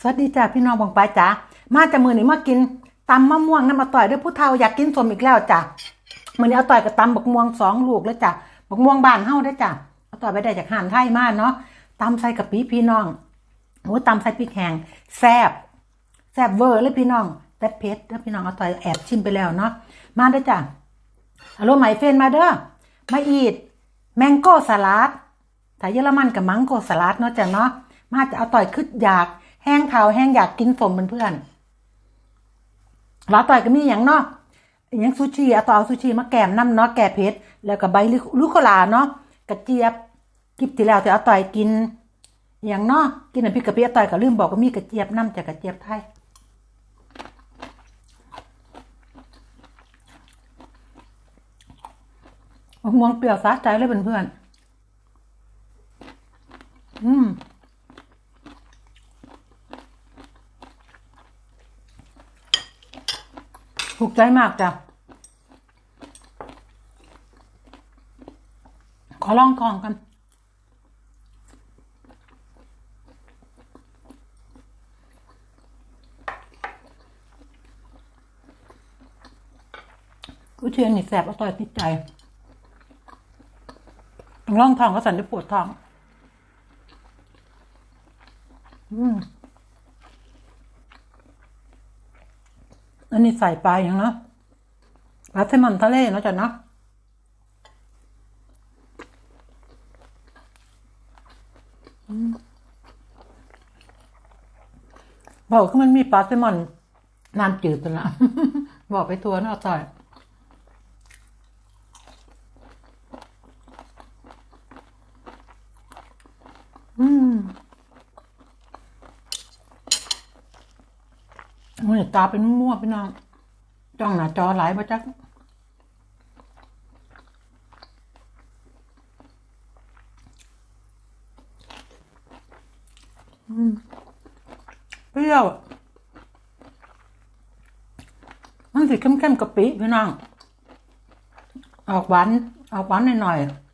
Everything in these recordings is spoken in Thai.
สวัสดีจ้าพี่น้องบองปลายจ๋ามาจากมือนี่มากินตำมะม่วงน้ำมาต่อยด้วยผู้เฒ่าอยากกินสมอีกแล้วจ้ะมือนี้เอาต่อยกับตำบักม่วงสองลูกแล้วจ้ะบักม่วงบานเฮาได้จ้ะเอาต่อยไปได้จากห่านไทยมาเนาะตำใส่กะปิพี่น้องโอ้ตำใส่พริกแห้งแซ่บแซ่บเวอร์เลยพี่น้องแต่เผ็ดแล้วพี่น้องเอาต่อยแอบชิมไปแล้วเนาะมาได้อจ้ะฮัลโหลไหมเฟนมาเด้อมาอีดแมงโก้สลัดถ้าเยอรมันกับมังโก้สลัดเนาะจ้ะเนาะมาจะเอาต่อยขึ้นอยาก แห้งเทาแห้งอยากกินสมเพื่อนๆแล้วต่อยก็มีอย่างเนาะอย่างซูชิเอาต่อเอาซูชิมาแกมน้ำเนาะแก่เผ็ดแล้วก็ใบลูกโคลาเนาะกระเจี๊ยบคลิปที่แล้วที่เอาต่อยกินอย่างเนาะกินน้ำพริกกะปิเอาต่อยก็ลืมบอกก็มีกระเจี๊ยบน้ำจากกระเจี๊ยบไทยมะม่วงเปรี้ยวสะใจเลยเพื่อนๆอืม ถูกใจมากจ้ะ ขอลองกองกัน กูเชียนนี่แสบอร่อยติดใจต้องท้องก็สั่นได้ปวดท้อง อืม อันนี้ใส่ปลาอย่างเนาะปลาแซลมอนทะเลเนาะจ้ะเนาะบอกคือมันมีปลาแซลมอนน้ำจืดตัวละบอกไปตัวเนาะต่อย อืม มัน ตาเป็นมั่วพี่น้องจ้องหน้าจอหลายปะจักอืมเปรี้ยวมันสิเข้มๆกะปิพี่น้อง ออกหวานออกหวานหน่อยๆ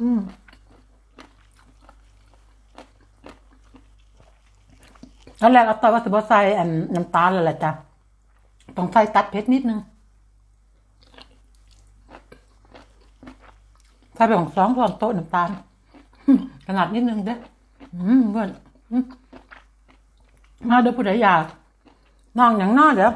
อืม ตอนแรกเอาตอยว่าจะบ่ใส่อันน้ำตาลแล้วแหละจ้ะต้องใส่ตัดเผ็ดนิดนึงใส่ไปของสองช้อนโต๊ะน้ำตาลขนาดนิดนึงเด้อเพื่อนมาเด้อผู้ใดอยากน้องอย่างน้อเดี๋ย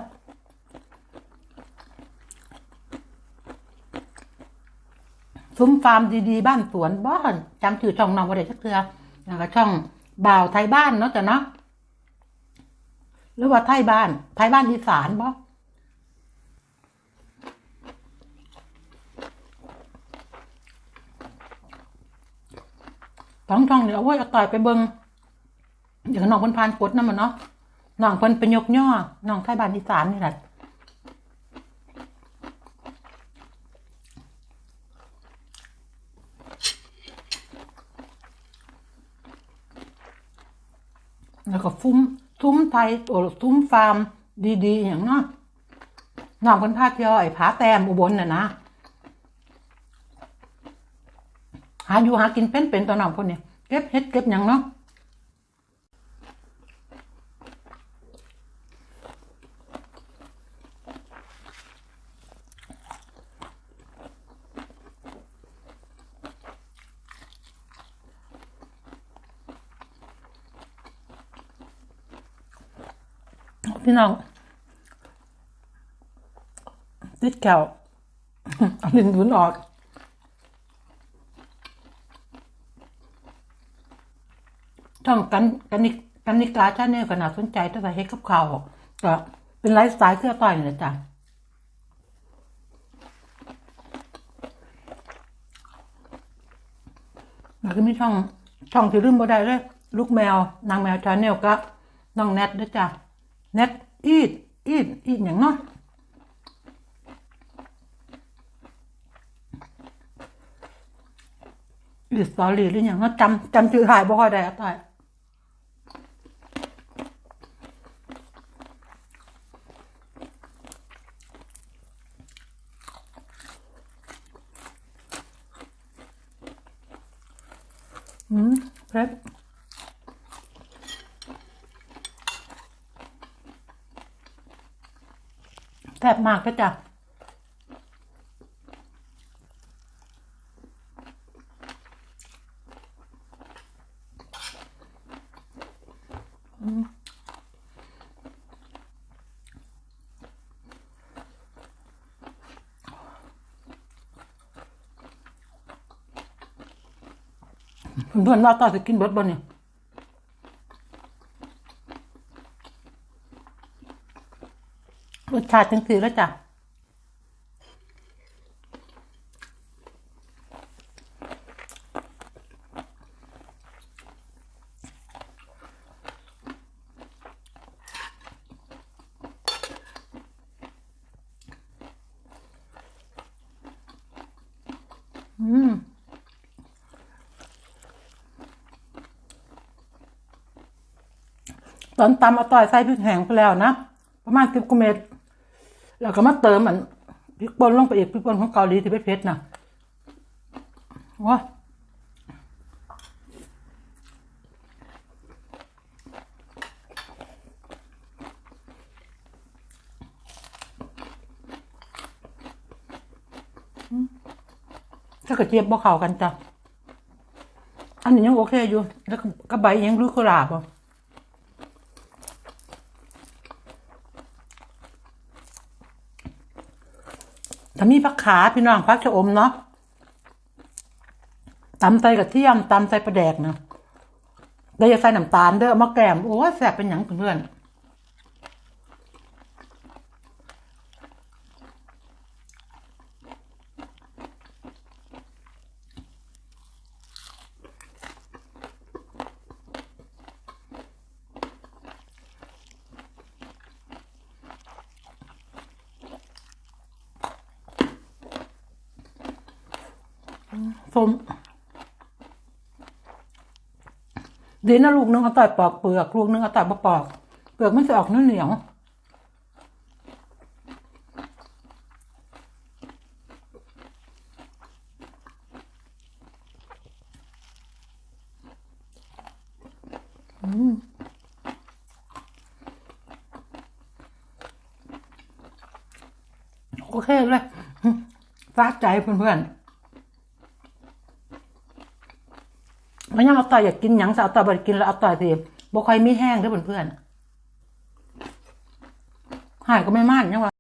ซุ้มฟาร์มดีๆ บ้านสวนบ้านจำชื่อช่องน้องว่าได้สักเทือแล้วก็ช่องบ่าวไทยบ้านเนาะจ้ะเนาะ หรือว่าไทยบ้านไทยบ้านอีสานบ่ท้องทองเดี๋ยวเอาไว้เอาต่อยไปเบิงเดี๋ยวน้องพนพานกดน้ำมันเนาะน้องพนเป็นยกย่อน้องไทยบ้านอีสานนี่แหละแล้วก็ฟุ้มซุ้ม ไทยโอ้ซุ้มฟาร์มดีๆ อย่างเนาะน้องเพิ่นพาเที่ยวไอ้ผาแต้มอุบลน่ะนะหาอยู่หากินเป็นเป็นตัวน้องคนเนี่ยเก็บเฮ็ดเก็บอย่างเนาะ พี่น้อง ติดแก้วเอาลิ้นดุนออกช่องกันกันนิกันนิกาชาแนลก็น่าสนใจถ้าไปเฮ็ดกับข้าวก็เป็นไลฟ์สไตล์เครือต่อยนี่แหละจ้ะแล้วก็มีช่องช่องที่ลืมบ่ได้เลย ลูกแมวนางแมวชาแนลก็น้องแนทด้วยจ้ะแนท อีดอีดอีดอย่างเนาะอีดสตอรี่หรืออย่างเนาะจำจำชื่อหายบ่ค่อยได้อะตาย อืมเผ็ดแซ่บมากก็จ้ะเพื่อนว่าต่อจะกินเบิดบ่เนี่ย รสชาติจังสีแล้วจ้ะอืมตอนตำเอาต่อยใส่พริกแห้งไปแล้วนะ ประมาณสิบกว่าเม็ด แล้วก็มาเติมอันพริกป่นลงไปอีกพริกป่นของเกาหลีที่เผ็ดๆนะว้าถ้ากระเจี๊ยบบ่เข้ากันจ้ะ อันนี้ยังโอเคอยู่ แล้วก็ใบยังรู้โคลาบอะ ถ้า มีผักขาพี่น้องผักชะอมเนาะตำใส่กระเทียมตำใส่ปลาแดกเนาะได้ยวจะใส่น้ำตาลเด้อมาแก้มโอ้แสบเป็นหยังเพื่อนๆ ส้มดีนะลูกนึงเอาต่อยปอกเปลือก ลูกนึงเอาต่อยมาปอก เปลือกมันจะออกเนื้อเหนียวโอเคเลยฟาดใจเพื่อนๆ มันยังเอาต่อยอยากกินหยังจะเอาต่อยบ่ได้กินแล้วเอาต่อยสิบ่ค่อยมีแห้งเด้อเพื่อนๆหายก็ไม่มั่นยังวะ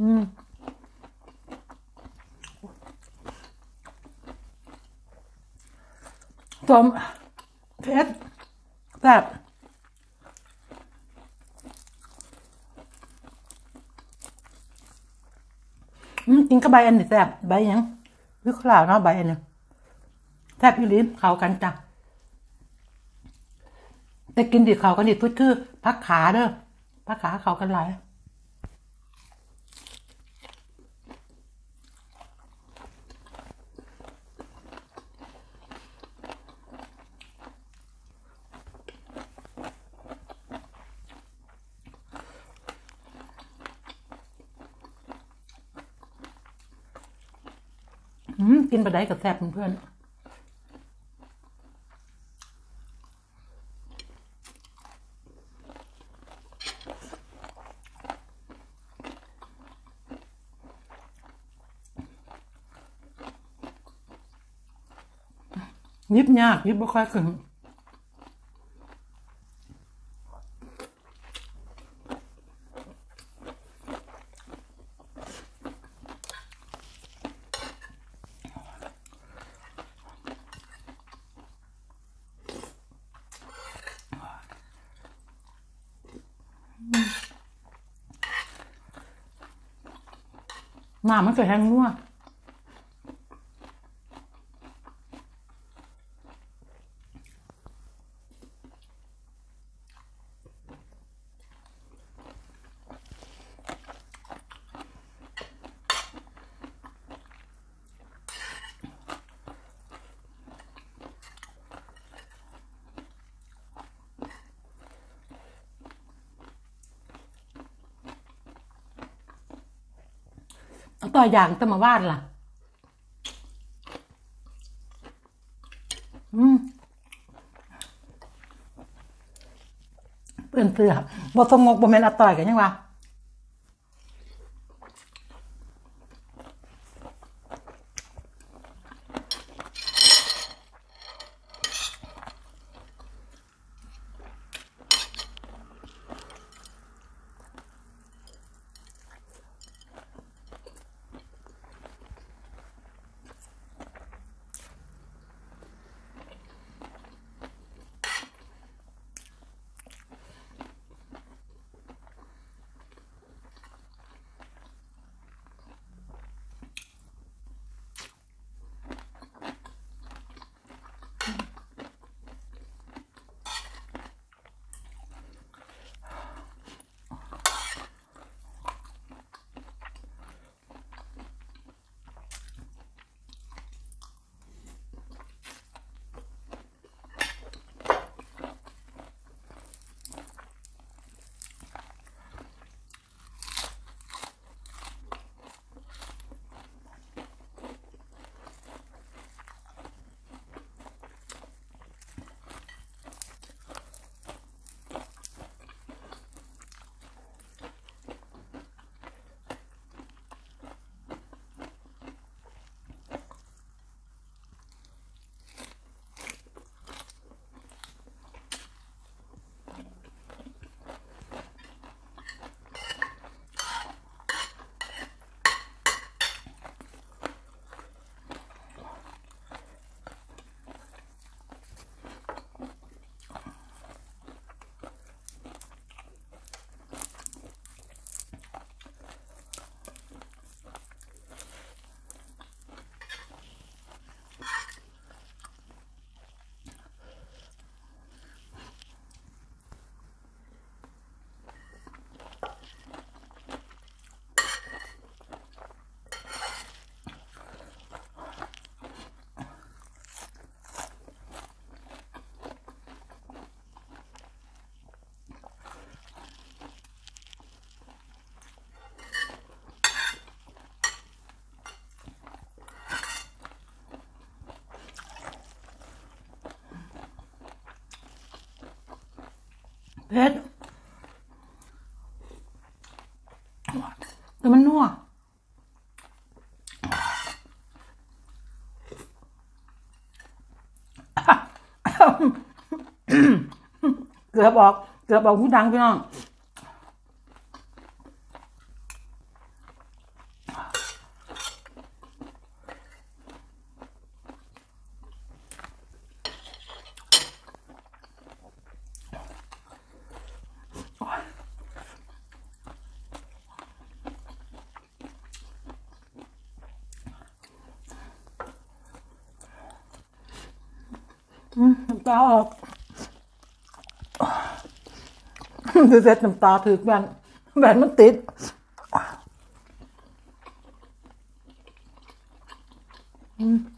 อืม ต้มเผ็ดแซ่บกินกับใบอันนี้แซ่บใบยังวิคลาวเนาะใบอันนี้แซ่บอีหลีเข้ากันจ้ะแต่กินดิเขากันดิทุดคือพักขาเด้อพักขาเขากันหลาย กินปลาได้กับแซ่บเพื่อนยิบยากยิบบ่ค่อยขึ้น น้ำมันก็แห้งนัว ต่ออย่างตะมาวาดล่ะ อืมเปื่อนเสือบ่สงกบ่แม่นอาต่อยกันยังวะ เพชรแต่มันนัวเกือบออก เกือบออกหูดังพี่น้อง อืมน้ำ ตาออกดูเสร็ตน้ำตาถือแบนแบนมันติดมั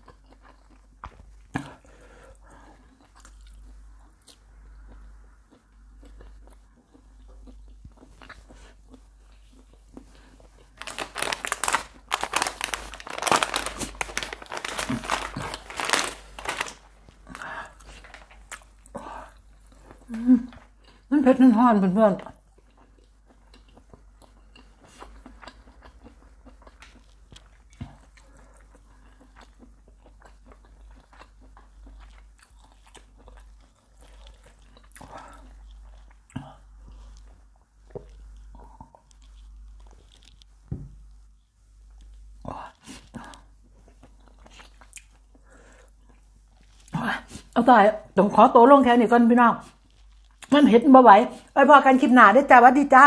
นเผ็ดมันฮ้อนเพื่อนเอาต่อยต้องขอตัวลงแค่นี้ก่อนพี่น้อง มันเห็นบ่ไหวไปพอกันคลิปหนาได้จ้าวัดดีจ้า